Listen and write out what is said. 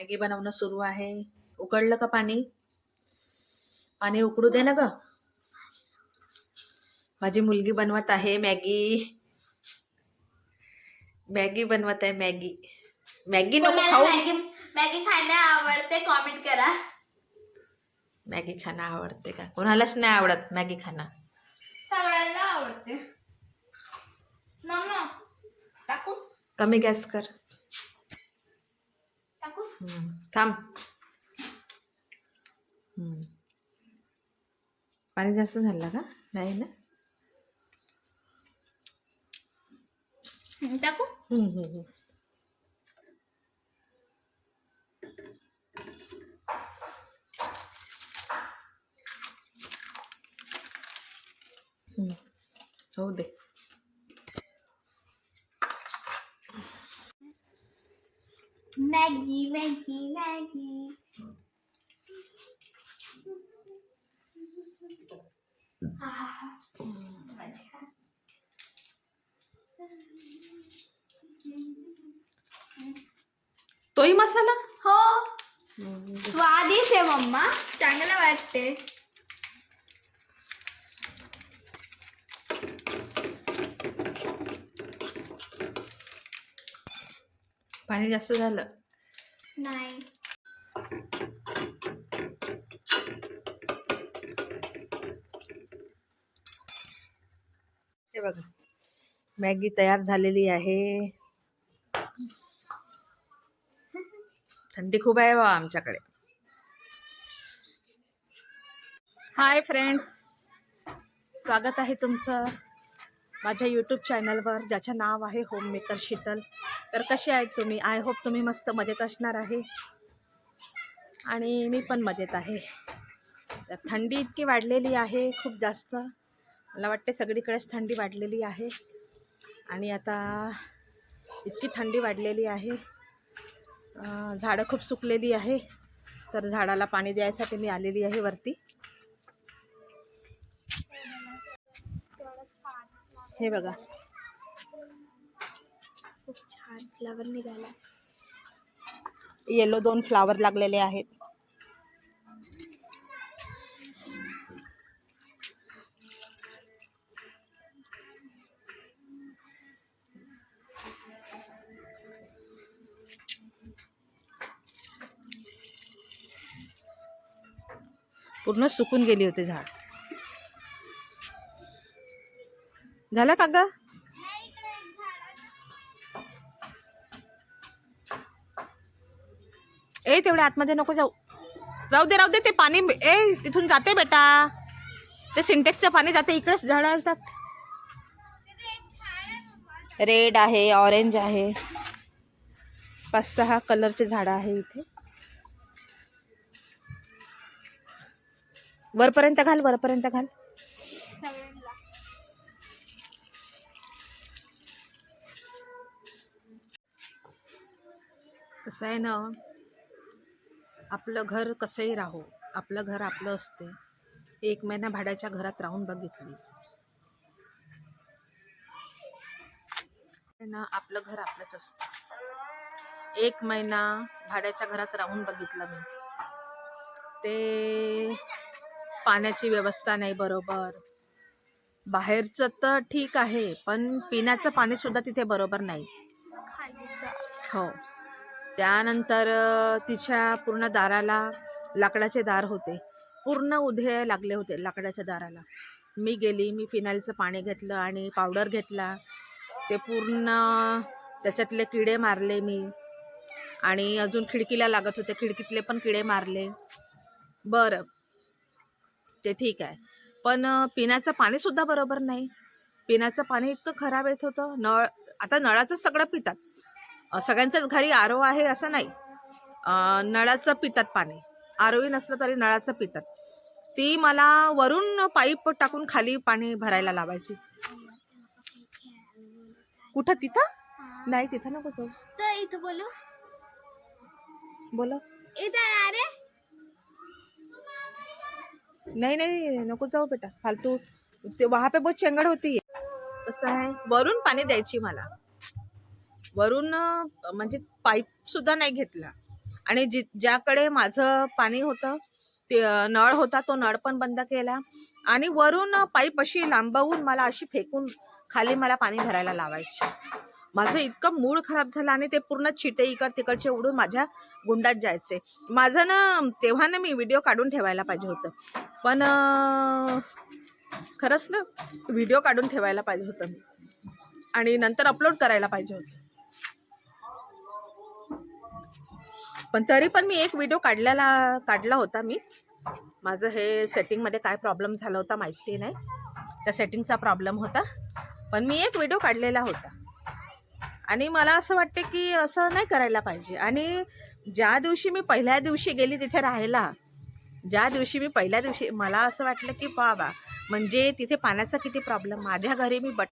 Maggi बनवणं सुरू आहे. उकळलं का पाणी? पाणी उकडू दे ना ग. माझी मुलगी बनवत आहे मॅगी. मॅगी बनवत आहे मॅगी. मॅगी नको खाऊ. मॅगी खायला आवडते कॉमेंट करा. मॅगी खाणं आवडते का? कोणालाच नाही आवडत मॅगी खाणं. सगळ्यांना आवडते. मम्मा टाकू. कमी गॅस कर. टाकू हम्म, थांब हम्म. पाणी जास्त झालं का नाही ना हम्म, टाकू हम्म, हम्म, हम्म. हम्म. होऊ दे मॅगी मॅगी मॅगी. तोही मसाला? हो. स्वादिष्ट आहे मम्मा. चांगलं वाटते पाणी जास्त झालं. नाही. हे बघा मॅगी तयार झालेली आहे. थंडी खूप आहे बा आमच्याकडे. हाय फ्रेंड्स स्वागत आहे तुमचं माझ्या यूट्यूब चॅनलवर ज्याचं नाव आहे होम मेकर शीतल तर कसे आहेत तुम्ही? आय होप तुम्ही मस्त मजेत असणार आहे. आणि मी पण मजेत आहे. तर थंडी इतकी वाढलेली आहे खूप जास्त. मला वाटते सगळीकडेच थंडी वाढलेली आहे. आणि आता इतकी थंडी वाढलेली आहे. झाडं खूप सुकलेली आहे. तर झाडाला पाणी द्यायसाठी मी आलेली आहे वरती. हे बघा. खूप छान फ्लावर निघाला. येलो दोन फ्लावर लागलेले आहेत. पूर्ण सुकून गेली होती झाड. झालं का ग? ए तेवढ्या आतमध्ये नको जाऊ. राहू दे राहू दे ते पाणी ए तिथून जाते बेटा. ते सिंटेक्सचं पाणी जाते इकडेच झाडं असतात. रेड आहे ऑरेंज आहे. पाच सहा कलरचे झाडं आहे इथे. वरपर्यंत घाल वरपर्यंत घाल. कसं आहे ना? आपलं घर कसंही राहो आपलं घर आपलं असते. एक महिना भाड्याच्या घरात राहून बघितली. ना आपलं घर आपलंच असतं. एक महिना भाड्याच्या घरात राहून बघितलं मी. ते पाण्याची व्यवस्था नाही बरोबर. बाहेरचं तर ठीक आहे पण पिण्याचं पाणीसुद्धा तिथे बरोबर नाही. हो. त्यानंतर तिच्या पूर्ण दाराला लाकडाचे दार होते. पूर्ण उधे लागले होते लाकडाच्या दाराला. मी गेली मी फिनाईलचं पाणी घेतलं आणि पावडर घेतला. ते पूर्ण त्याच्यातले किडे मारले मी. आणि अजून खिडकीला लागत होते खिडकीतले पण किडे मारले. बरं. ते ठीक आहे. पण पिण्याचं पाणीसुद्धा बरोबर नाही. पिण्याचं पाणी इतकं खराब येत होतं. नळ आता नळाचं सगळं पितात. सगळ्यांच्याच घरी आरो आहे असं नाही. नळाचं पितात पाणी. आरोही नसलं तरी नळाचं पितात. ती मला वरून पाईप टाकून खाली पाणी भरायला लावायची. कुठं? तिथं? नाही तिथं नको जाऊ. इथं बोलू. बोला. नहीं नहीं नको जाऊ बेटा. फालतू. ते वहाँ पे बहुत चेंगड होती कसं आहे? वरून पाणी द्यायची मला. वरून म्हणजे पाईप सुद्धा नाही घेतला. आणि जि ज्याकडे माझं पाणी होतं ते नळ होता तो नळ पण बंद केला. आणि वरून पाईप अशी लांबवून मला अशी फेकून खाली मला पाणी भरायला लावायचे. माझं इतकं मूळ खराब झालं आणि ते पूर्ण छिटे इकड तिकडचे उडून माझ्या गुंडात जायचे. माझं ना तेव्हा ना मी व्हिडिओ काढून ठेवायला पाहिजे होतं. पण खरंच ना व्हिडिओ काढून ठेवायला पाहिजे होतं. आणि नंतर अपलोड करायला पाहिजे होतं. पण तरी पण मी एक व्हिडिओ काढलेला काढला होता मी. माझं हे सेटिंगमध्ये काय प्रॉब्लेम झाला होता माहिती नाही. त्या सेटिंगचा प्रॉब्लेम होता. पण मी एक व्हिडिओ काढलेला होता. आणि मला असं वाटते की असं नाही करायला पाहिजे. आणि ज्या दिवशी मी पहिल्या दिवशी गेली तिथे राहायला ज्या दिवशी मी पहिल्या दिवशी मला असं वाटलं की बाबा म्हणजे तिथे पाण्याचा किती प्रॉब्लेम माझ्या घरी मी बट